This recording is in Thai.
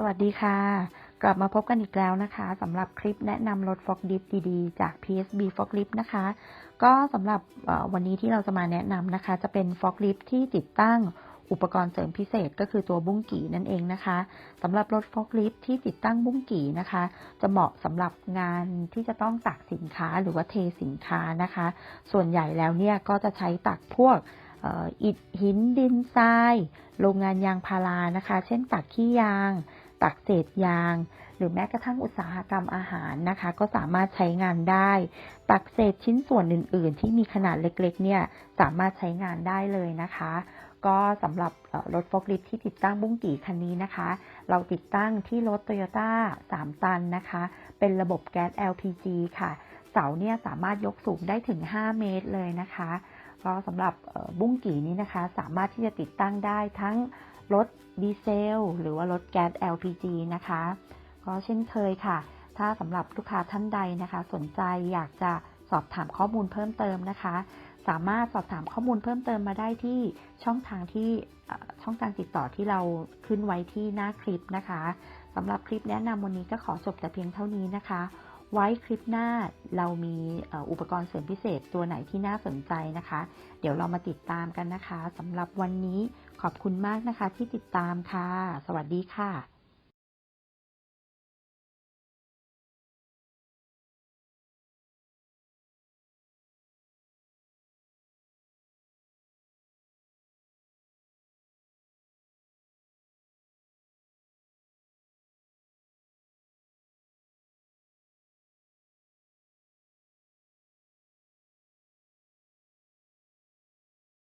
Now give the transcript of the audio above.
สวัสดีค่ะ กลับมาพบกันอีกแล้วนะคะสำหรับคลิปแนะนำรถ Ford Lift ดีๆ จาก PSB Ford Lift นะคะ ก็สำหรับวันนี้ที่เราจะมาแนะนำนะคะ จะเป็น Ford Lift ที่ติดตั้งอุปกรณ์เสริมพิเศษก็คือตัวบุ้งกี่นั่นเองนะคะสำหรับรถ Ford Lift ที่ติดตั้งบุ้งกี่นะคะ จะเหมาะสำหรับงานที่จะต้องตักสินค้าหรือว่าเทสินค้านะคะ ส่วนใหญ่แล้วเนี่ยก็จะใช้ตักพวกอิฐหินดินทราย โรงงานยางพารานะคะ เช่นตักขี้ยาง ตักเศษยาง หรือแม้กระทั่งอุตสาหกรรมอาหารนะคะ ก็สามารถใช้งานได้ตักเศษชิ้นส่วนอื่น ๆ ที่มีขนาดเล็ก ๆ เนี่ยสามารถใช้งานได้เลยนะคะ ก็สำหรับรถฟล์คลิฟที่ติดตั้งบุ้งกี่คันนี้นะคะ เราติดตั้งที่รถ Toyota 3 ตันนะคะ เป็นระบบแก๊ส LPG ค่ะ เสาเนี่ยสามารถยกสูงได้ถึง 5 เมตรเลยนะคะก็สำหรับบุ้งกี่นี้นะคะ สามารถที่จะติดตั้งได้ทั้ง รถดีเซล หรือว่ารถแก๊ส LPG นะคะ ก็เช่นเคยค่ะ ถ้าสำหรับลูกค้าท่านใดนะคะ สนใจอยากจะสอบถามข้อมูลเพิ่มเติมนะคะ สามารถสอบถามข้อมูลเพิ่มเติมมาได้ที่ช่องทางที่ช่องทางติดต่อที่เราขึ้นไว้ที่หน้าคลิปนะคะสำหรับคลิปแนะนำวันนี้ก็ขอจบแต่เพียงเท่านี้นะคะ ไว้คลิปหน้าเรามีอุปกรณ์เสริมพิเศษตัวไหนที่น่าสนใจนะคะ เดี๋ยวเรามาติดตามกันนะคะสำหรับวันนี้ขอบคุณมากนะคะที่ติดตามค่ะ สวัสดีค่ะ